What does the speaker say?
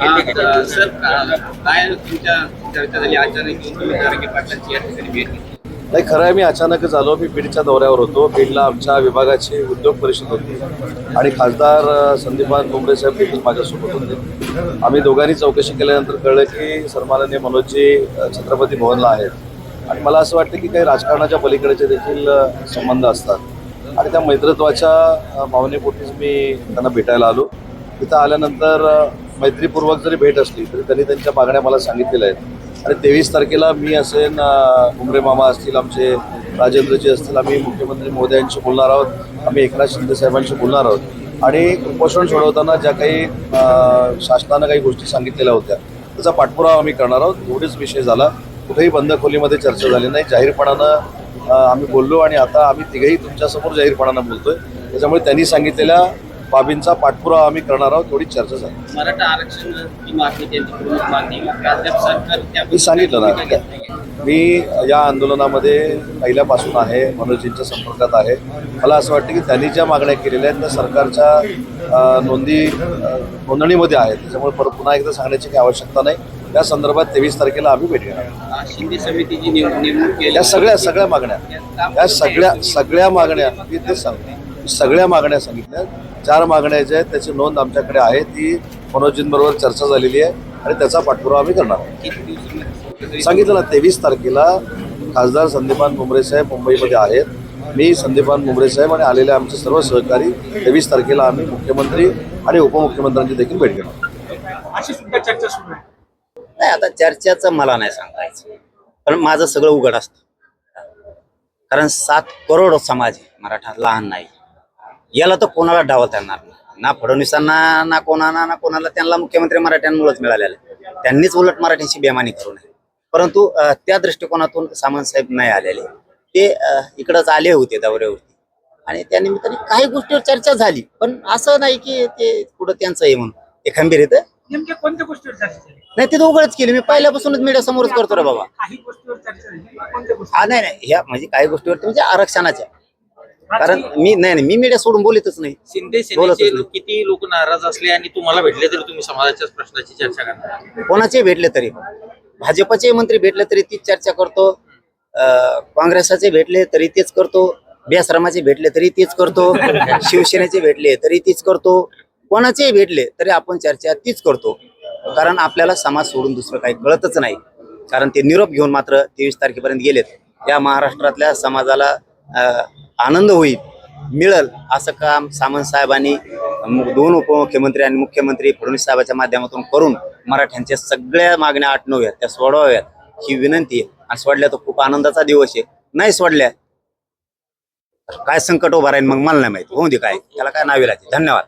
Sir अं, काय तुमच्या चर्चा झाली? अचानक येऊन तुम्ही जरांगे पाटलांची या ठिकाणी भेट घेतली? नाही खरं आहे मी अचानकच आलो मी बीडच्या दौऱ्यावर होतो. बीडला आमच्या विभागाची उद्योग परिषद होती. आणि खासदार संदीपान मुंबरे साहेब देखील माझ्यासोबत होते. आम्ही दोघांनी चौकशी केल्यानंतर कळलं की सन्माननीय मनोजजी अ, छत्रपती भवनला आहेत. आणि मला असं वाटतं की काही राजकारणाच्या पलीकडेचे देखील संबंध असतात. आणि त्या मैत्रत्वाच्या भावनेपोटीच मी त्यांना भेटायला आलो. तिथं आल्यानंतर मैत्रीपूर्वक जरी भेट असली तरी त्यांनी त्यांच्या मागण्या मला सांगितलेल्या आहेत. आणि तेवीस तारखेला मी असेन उमरे मामा असतील आमचे राजेंद्रजी असतील आम्ही मुख्यमंत्री मोदयांशी बोलणार आहोत. आम्ही एकनाथ शिंदे साहेबांशी बोलणार आहोत. आणि कुपोषण सोडवताना ज्या काही शासनानं काही गोष्टी सांगितलेल्या होत्या त्याचा पाठपुरावा आम्ही करणार आहोत. एवढेच विषय झाला. कुठेही बंद खोलीमध्ये चर्चा झाली नाही. जाहीरपणानं आम्ही बोललो आणि आता आम्ही तिघेही तुमच्यासमोर जाहीरपणानं बोलतोय. त्याच्यामुळे त्यांनी सांगितलेल्या बाबींचा पाठपुरावा आम्ही करणार आहोत तेवढीच चर्चा झाली. मराठा आरक्षण मी सांगितलं ना. मी या आंदोलनामध्ये पहिल्यापासून आहे मनोजींच्या संपर्कात आहे. मला असं वाटतं की त्यांनी ज्या मागण्या केलेल्या आहेत त्या सरकारच्या नोंदी नोंदणीमध्ये आहेत. त्याच्यामुळे परत पुन्हा एकदा सांगण्याची काही आवश्यकता नाही. त्या संदर्भात तेवीस तारखेला आम्ही भेट घेणार शिंदे समितीची या सगळ्या सगळ्या मागण्या. या सगळ्या सगळ्या मागण्या मी तेच सांगतो. सगळ्या मागण्या सांगितल्या. चार मागण्या ज्या आहेत त्याची नोंद आमच्याकडे आहे. ती मनोजींबरोबर चर्चा झालेली आहे आणि त्याचा पाठपुरावा आम्ही करणार आहोत. सांगितलं ना तेवीस तारखेला खासदार संदीपान मुंबरे साहेब मुंबईमध्ये आहेत. मी संदीपान मुंबरे साहेब आणि आलेले आमचे सर्व सहकारी तेवीस तारखेला आम्ही मुख्यमंत्री आणि उपमुख्यमंत्र्यांची देखील भेट घेणार अशी सुद्धा चर्चा सुरू आहे. नाही आता चर्चेचं मला नाही सांगायचं. पण माझं सगळं उघड असतं. कारण सात करोड समाज आहे मराठा लहान नाही. याला तर कोणाला डावता येणार ना फडणवीसांना ना कोणाला ना कोणाला त्यांना मुख्यमंत्री मराठ्यांमुळेच मिळालेलं. त्यांनीच उलट मराठ्यांची बेमानी करू नये परंतु त्या दृष्टिकोनातून सामंत साहेब नाही आलेले. ते इकडंच आले होते दौऱ्यावरती. आणि त्या निमित्ताने काही गोष्टीवर चर्चा झाली. पण असं नाही की ते कुठं त्यांचं आहे म्हणून. ते खंबीर येतं नेमक्या कोणत्या गोष्टीवर चर्चा झाली? नाही ते उघडच केली. मी पहिल्यापासूनच मीडिया समोरच करतो रे बाबा. काही गोष्टीवर चर्चा झाली? कोणत्या गोष्टी हा नाही नाही. ह्या म्हणजे काही गोष्टीवरती म्हणजे आरक्षणाच्या. कारण मी नाही नाही मी मीडिया सोडून बोलतच नाही. शिंदे बोलतच नाही. किती लोक नाराज असले आणि तुम्हाला भेटले तरी तुम्ही समाजाच्याच प्रश्नाची चर्चा करणार. कोणाचे भेटले तरी? भाजपचे मंत्री भेटले तरी तीच चर्चा करतो. अं, काँग्रेसाचे भेटले तरी तेच करतो. बेआश्रमाचे भेटले तरी तेच करतो. शिवसेनेचे भेटले तरी तीच करतो. कोणाचेही भेटले तरी आपण चर्चा तीच करतो. कारण आपल्याला समाज सोडून दुसरं काही कळतच नाही. कारण ते निरोप घेऊन मात्र तेवीस तारखेपर्यंत गेलेत. या महाराष्ट्रातल्या समाजाला आनंद होईल मिळल असं काम सामंत साहेबांनी दोन उपमुख्यमंत्री आणि मुख्यमंत्री फडणवीस साहेबांच्या माध्यमातून करून मराठ्यांच्या सगळ्या मागण्या आटणव्यात त्या सोडवाव्यात ही विनंती आहे. आणि सोडल्या तर खूप आनंदाचा दिवस आहे. नाही सोडल्या काय संकट उभा राहील मग मला नाही माहिती. होऊ दे काय त्याला काय नावे लागते धन्यवाद.